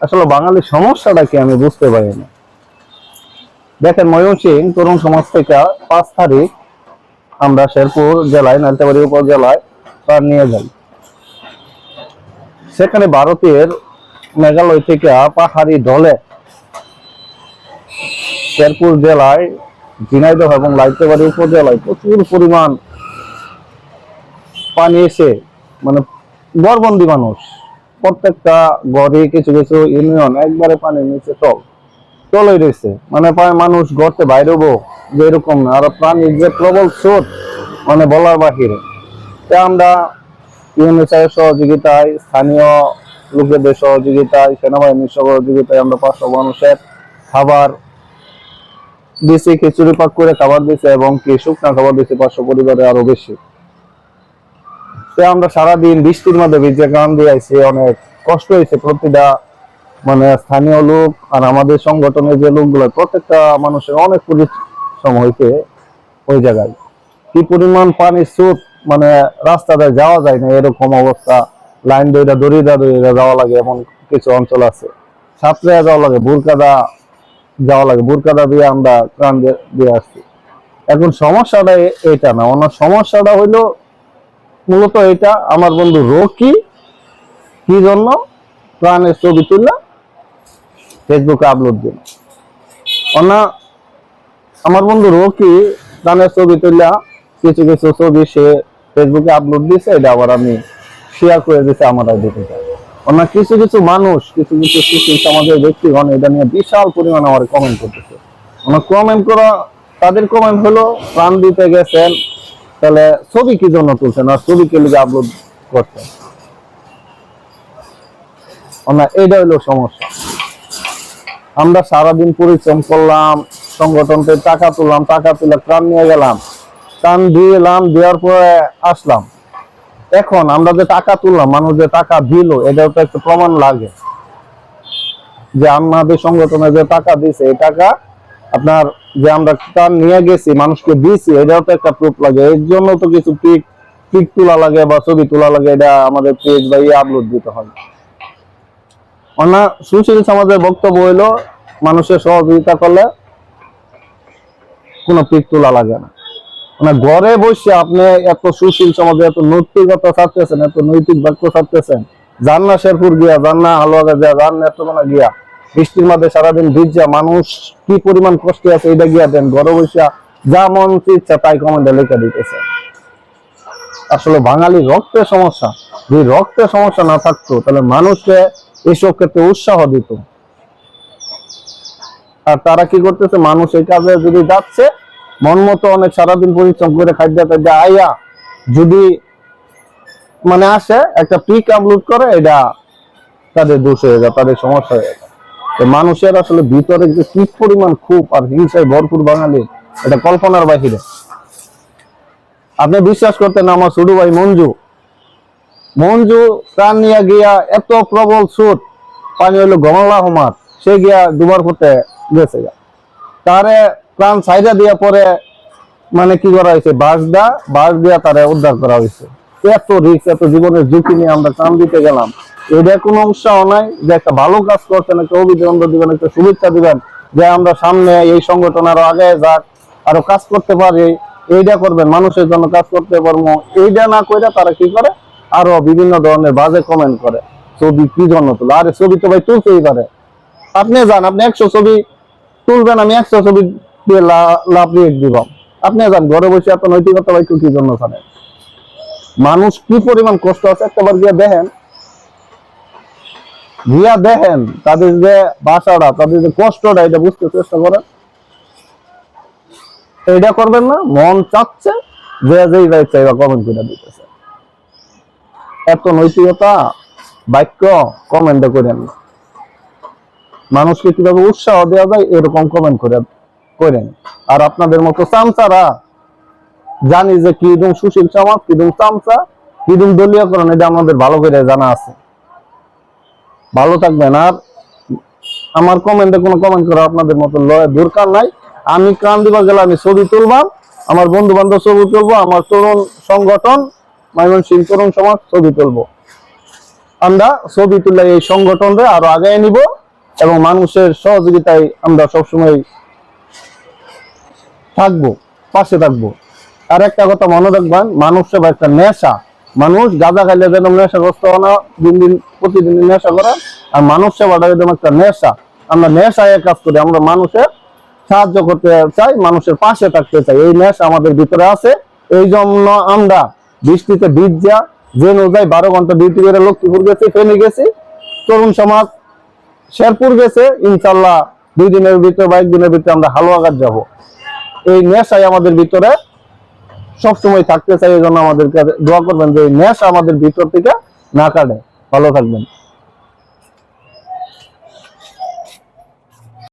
আসলে বাঙালির সমস্যাটা কি আমি বুঝতে পারি না। দেখেন ময়মনসিং তরুণ সমাজ থেকে পাঁচ তারিখ আমরা শেরপুর জেলায়, নালতাবাড়ি উপজেলায় তার নিয়ে যাই। সেখানে ভারতের মেঘালয় থেকে পাহাড়ি ঢলে শেরপুর জেলায়, ঝিনাইদহ এবং লাইতেবাড়ি উপজেলায় প্রচুর পরিমাণ পানি এসে মানে গড়বন্দি মানুষ প্রত্যেকটা গড়ে কিছু কিছু ইউনিয়ন একবারে পানির নিচে তল তলে রয়েছে। মানে প্রায় মানুষ গড়তে বাইরেবো যে এরকম না। আর প্রাণীর যে প্রবল স্রোত মানে বলার বাহিরে। তা আমরা ইউনিসেফের সহযোগিতায়, স্থানীয় লোকেদের সহযোগিতায়, সেনাবাহিনীর সহযোগিতায় আমরা পাঁচশো মানুষের খাবার দিয়েছি খিচুড়ি পাক করে খাবার দিয়েছে এবং কি শুকনা খাবার দিয়েছে পাঁচশো পরিবারে আরও বেশি। আমরা সারাদিন বৃষ্টির মধ্যে ভিজে গান দিয়ে আইছি, অনেক কষ্ট হয়েছে প্রতিটা মানে স্থানীয় লোক আর আমাদের সংগঠনের যে লোকগুলো, প্রত্যেকটা মানুষের অনেক পরিশ্রম হয়েছে ওই জায়গায়। কি পরিমাণ পানি স্রোত মানে রাস্তাতে যাওয়া যায় না, এরকম অবস্থা। লাইন দইটা দড়িদা দড়িদা যাওয়া লাগে, এমন কিছু অঞ্চল আছে। সাঁতরে যাওয়া লাগে বুরকাদা যাওয়া লাগে বুরকাদা দিয়ে আমরা প্রাণ দিয়ে আসছি। এখন সমস্যাটা এটা না ওনার সমস্যাটা হইল মূলত এটা আমার বন্ধু রকি, কি জন্য? প্রাণের ছবি তুললা ফেসবুকে আপলোড দিল। অনা, আমার বন্ধু রকি প্রাণের ছবি তুললা কিছু কিছু ছবি সে ফেসবুকে আপলোড দিয়েছে এটা আবার আমি শেয়ার করে দিয়েছে আমার আইডিতে। অন্য কিছু কিছু মানুষ, কিছু কিছু সুশীল সমাজের ব্যক্তিগণ এটা নিয়ে বিশাল পরিমাণ আমার কমেন্ট করতেছে। আমার কমেন্ট করা, তাদের কমেন্ট হলো, প্রাণ দিতে গেছেন তাহলে ছবি কি জন্য তুলছেন? আর ছবি কে লিগে আপলোড করছেন? আমরা এটা হলো সমস্যা। আমরা সারাদিন পরিশ্রম করলাম, সংগঠনকে টাকা তুললাম, টাকা তুলে ত্রাণ নিয়ে গেলাম। ত্রাণ দিয়ে এলাম, দেওয়ার পরে আসলাম। এখন আমরা যে টাকা তুললাম, মানুষ যে টাকা দিল, এটাও তো একটা প্রমাণ লাগে। যে আমাদের সংগঠনে যে টাকা দিছে, এই টাকা আপনার যে আমরা ত্রাণ নিয়ে গেছি, মানুষকে দিয়েছি, এটাও তো একটা প্রুফ লাগে। এর জন্য তো কিছু পিক পিক তোলা লাগে বা ছবি তোলা লাগে, এটা আমাদের পেজ বা ইয়ে আপলোড দিতে হবে অন্য সুশীল সমাজের বক্তব্য হইল, মানুষের সহযোগিতা করলে কোনো পিক তোলা লাগে না। মানে ঘরে বসে আপনি এত সুশীল সমাজে এত নৈতিকতা ছাড়তেছেন, এত নৈতিক বাক্য ছাড়তেছেন যান না শেরপুর গিয়া যান না হালুয়াগা গিয়া যান না এতখানা গিয়া বৃষ্টির মধ্যে সারাদিন ভিজা মানুষ কি পরিমাণ কষ্টে আছে এটা গিয়া দেন, ঘরে বসে যা মন ইচ্ছা তাই কমেন্টে লিখে দিতেছে। আসলে বাঙালি রক্তের সমস্যা, যদি রক্তের সমস্যা না থাকতো, তাহলে মানুষকে এসব ক্ষেত্রে উৎসাহ দিত। আর তারা কি করতেছে, মানুষ এই কাজে যদি যাচ্ছে, মন মতো অনেক সারাদিন পরিশ্রম করে খাদ্য খাদ্য আইয়া যদি মানে আসে, একটা পিক আপলোড করে, এটা তাদের দোষ হয়ে যায়, তাদের সমস্যা হয়ে যায়। মানুষের আসলে ভিতরে যে কি পরিমাণ খুব আর হিংসায় ভরপুর বাঙালি, এটা কল্পনার বাহিরে। আপনি বিশ্বাস করতেন আমার ছোট ভাই মঞ্জু? মঞ্জু প্রাণ নিয়ে গিয়া এত প্রবল স্রোত পানি হইল গমলা হমার, সে গিয়া ডুবার করতে গেছে। তারে প্রাণ সাইডা দিয়া পরে মানে কি করা হয়েছে? বাস দা বাস দিয়া তারে উদ্ধার করা হয়েছে। এত রিস্ক এত জীবনের ঝুঁকি নিয়ে আমরা প্রাণ দিতে গেলাম। এটা কোনো উৎসাহ নাই যে একটা ভালো কাজ করছেন, একটা অভিনন্দন দিবেন, একটা শুভেচ্ছা দিবেন, যে আমরা সামনে এই সংগঠন আরও আগে যাক, আরও কাজ করতে পারি, এইটা করবেন, মানুষের জন্য কাজ করতে পারব। এইটা না কইরা তারা কি করে? আরও বিভিন্ন ধরনের বাজে কমেন্ট করে। ছবি কি জন্য তুলো আরে ছবি তো ভাই তুলতেই পারে। আপনি যান, আপনি একশো ছবি তুলবেন, আমি একশো ছবি দিয়ে লাভ রেট দিব। আপনি যান, ঘরে বসে এত নৈতিকতা ভাই কি জন্য জানেন? মানুষ কি পরিমাণ কষ্ট আছে একটাবার গিয়ে দেখেন গিয়া দেখেন, তাদের যে বাসাটা, তাদের যে কষ্টটা, এটা বুঝতে চেষ্টা করেন। এটা করবেন না, মন চাচ্ছে যে যেই যাই চাইবা কমেন্ট করে দিতেছে। এত নৈতিকতা, বাক্য কমেন্টে করেন না। মানুষকে কীভাবে উৎসাহ দেওয়া যায়, এরকম কমেন্ট করে, করেন। আর আপনাদের মতো চামচারা, জানি যে কীরকম সুশীল সমাজ কীরকম চামচা কীরকম দলীয়করণ, এটা আমাদের ভালো করে জানা আছে। ভালো থাকবেন। আর আমার কমেন্টে কোনো কমেন্ট করা আপনাদের মতো দরকার নাই। আমি কান দিবা গেলে আমি ছবি তুলবাম আমার বন্ধু বান্ধব ছবি তুলবো, আমার তরুণ সংগঠন, ময়মনসিংহ তরুণ সমাজ ছবি তুলবো। আমরা ছবি তুলে এই সংগঠনরে আরও আগায় নিব এবং মানুষের সহযোগিতায় আমরা সবসময় থাকব, পাশে থাকব। আর একটা কথা মনে রাখবেন, মানুষ সেবা একটা নেশা। মানুষ গাঁজা খাইলে যেন নেশাগ্রস্ত না দিন দিন, প্রতিদিন নেশা করা। আর মানুষ সেবাটা যেন একটা নেশা। আমরা নেশায় কাজ করি, আমরা মানুষের সাহায্য করতে চাই, মানুষের পাশে থাকতে চাই। এই নেশা আমাদের ভিতরে আছে। এই জন্য আমরা বৃষ্টিতে ভিজা যে অনুযায়ী বারো ঘণ্টা ডিউটি করে লক্ষ্মীপুর গেছি, ফেনি গেছি, তরুণ সমাজ শেরপুর গেছে, ইনশাল্লাহ দুই দিনের ভিতরে বা একদিনের ভিতরে আমরা হালুয়াঘাট যাব। এই নেশাই আমাদের ভিতরে সবসময় থাকতে চাই, এই জন্য আমাদেরকে দোয়া করবেন যে এই আমাদের ভিতর থেকে না কাটে। ভালো থাকবেন।